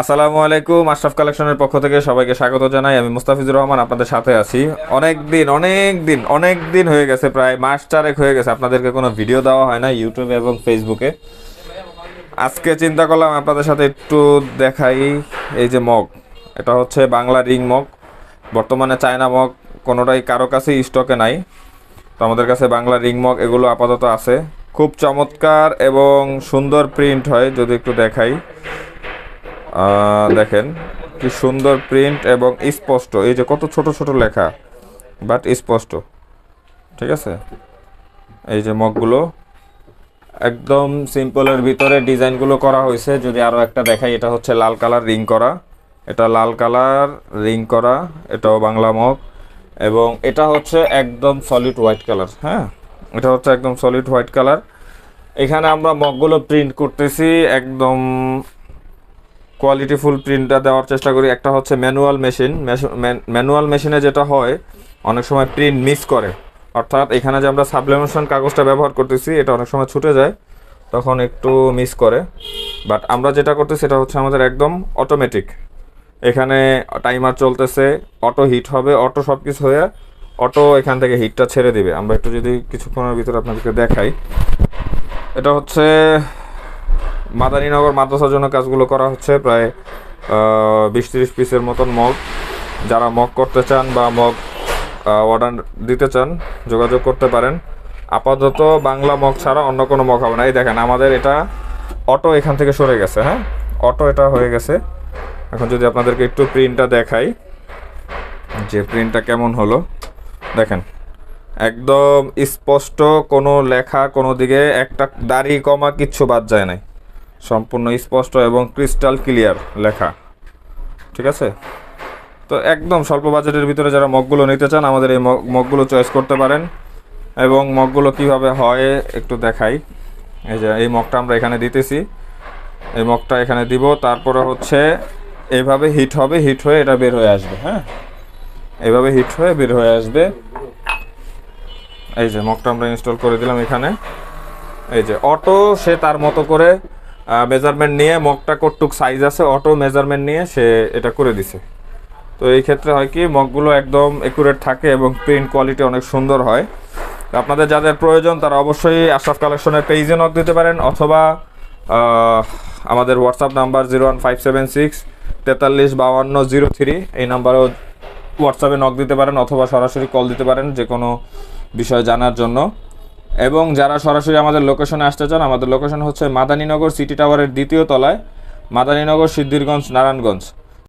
আসসালামু আলাইকুম, আশরাফ কালেকশনের পক্ষ থেকে সবাইকে স্বাগত জানাই। আমি মুস্তাফিজুর রহমান আপনাদের সাথে আছি। অনেক দিন অনেক দিন অনেক দিন হয়ে গেছে, প্রায় মাস চারেক হয়ে গেছে। আপনাদেরকে কোনো ভিডিও দেওয়া হয় না ইউটিউবে এবং ফেসবুকে। আজকে চিন্তা করলাম আপনাদের সাথে একটু দেখাই এই যে মগ। এটা হচ্ছে বাংলা রিং মগ। বর্তমানে চায়না মগ কোনোটাই কারও কাছেই স্টকে নাই। তো আমাদের কাছে বাংলা রিং মগ এগুলো আপাতত আছে। খুব চমৎকার এবং সুন্দর প্রিন্ট হয়, যদি একটু দেখাই। দেখেন কি সুন্দর প্রিন্ট এবং স্পষ্ট। এই যে কত ছোট ছোট লেখা বাট স্পষ্ট। ঠিক আছে? এই যে মগগুলো, একদম সিম্পলের ভিতরে ডিজাইনগুলো করা হয়েছে। যদি আরও একটা দেখাই, এটা হচ্ছে লাল কালার রিং করা। এটা লাল কালার রিং করা, এটাও বাংলা মগ। এবং এটা হচ্ছে একদম সলিড হোয়াইট কালার হ্যাঁ? এটা হচ্ছে একদম সলিড হোয়াইট কালার এখানে আমরা মগগুলো প্রিন্ট করতেছি, একদম কোয়ালিটিফুল প্রিন্টটা দেওয়ার চেষ্টা করি। একটা হচ্ছে ম্যানুয়াল মেশিন ম্যানুয়াল মেশিনে যেটা হয়, অনেক সময় প্রিন্ট মিস করে। অর্থাৎ এখানে যে আমরা সাবলিমেশন কাগজটা ব্যবহার করতেছি, এটা অনেক সময় ছুটে যায়, তখন একটু মিস করে। বাট আমরা যেটা করতেছি, সেটা হচ্ছে আমাদের একদম অটোমেটিক এখানে টাইমার চলতেছে অটো হিট হবে অটো সব কিছু হয়ে অটো এখান থেকে হিটটা ছেড়ে দিবে। আমরা একটু যদি কিছুক্ষণের ভিতরে আপনাদেরকে দেখাই। এটা হচ্ছে মাদারীনগর মাদ্রাসার জন্য কাজগুলো করা হচ্ছে প্রায় বিশ তিরিশ পিসের মতন মগ। যারা মগ করতে চান বা মগ অর্ডার দিতে চান, যোগাযোগ করতে পারেন। আপাতত বাংলা মগ ছাড়া অন্য কোনো মগ হবে না। এই দেখেন, আমাদের এটা অটো এখান থেকে সরে গেছে হ্যাঁ? অটো এটা হয়ে গেছে। এখন যদি আপনাদেরকে একটু প্রিন্টটা দেখাই, যে প্রিন্টটা কেমন হলো। দেখেন, একদম স্পষ্ট কোনো লেখা কোনো দিকে একটা দাড়ি কমা কিচ্ছু বাদ যায় নাই। সম্পূর্ণ স্পষ্ট এবং ক্রিস্টাল ক্লিয়ার লেখা। ঠিক আছে? তো একদম স্বল্প বাজেটের ভিতরে যারা মগগুলো নিতে চান, আমাদের এই মগ- মগগুলো চয়েস করতে পারেন। এবং মগগুলো কীভাবে হয় একটু দেখাই। এই যে, এই মগটা আমরা এখানে দিতেছি। এই মগটা এখানে দিব। তারপরে হচ্ছে, এভাবে হিট হবে, হিট হয়ে এটা বের হয়ে আসবে হ্যাঁ? এইভাবে হিট হয়ে বের হয়ে আসবে। এই যে, মগটা আমরা ইনস্টল করে দিলাম এখানে। এই যে, অটো সে তার মতো করে মেজারমেন্ট নিয়ে মগটা কটুক সাইজ আছে অটো মেজারমেন্ট নিয়ে সে এটা করে দিছে। তো এই ক্ষেত্রে হয় কি মগগুলো একদম একুরেট থাকে এবং প্রিন্ট কোয়ালিটি অনেক সুন্দর হয়। আপনাদের যাদের প্রয়োজন, তারা অবশ্যই আশরাফ কালেকশনের পেজে নক দিতে পারেন, অথবা আমাদের WhatsApp number zero one five seven six তেতাল্লিশ বাউান্ন জিরো থ্রি এই নাম্বারেও হোয়াটসঅ্যাপে নক দিতে পারেন, অথবা সরাসরি কল দিতে পারেন যে কোনো বিষয় জানার জন্য। এবং যারা সরাসরি আমাদের লোকেশনে আসতে চান, আমাদের লোকেশন হচ্ছে মাদানীনগর সিটি টাওয়ারের দ্বিতীয় তলায়, মাদানীনগর সিদ্ধিরগঞ্জ, নারায়ণগঞ্জ।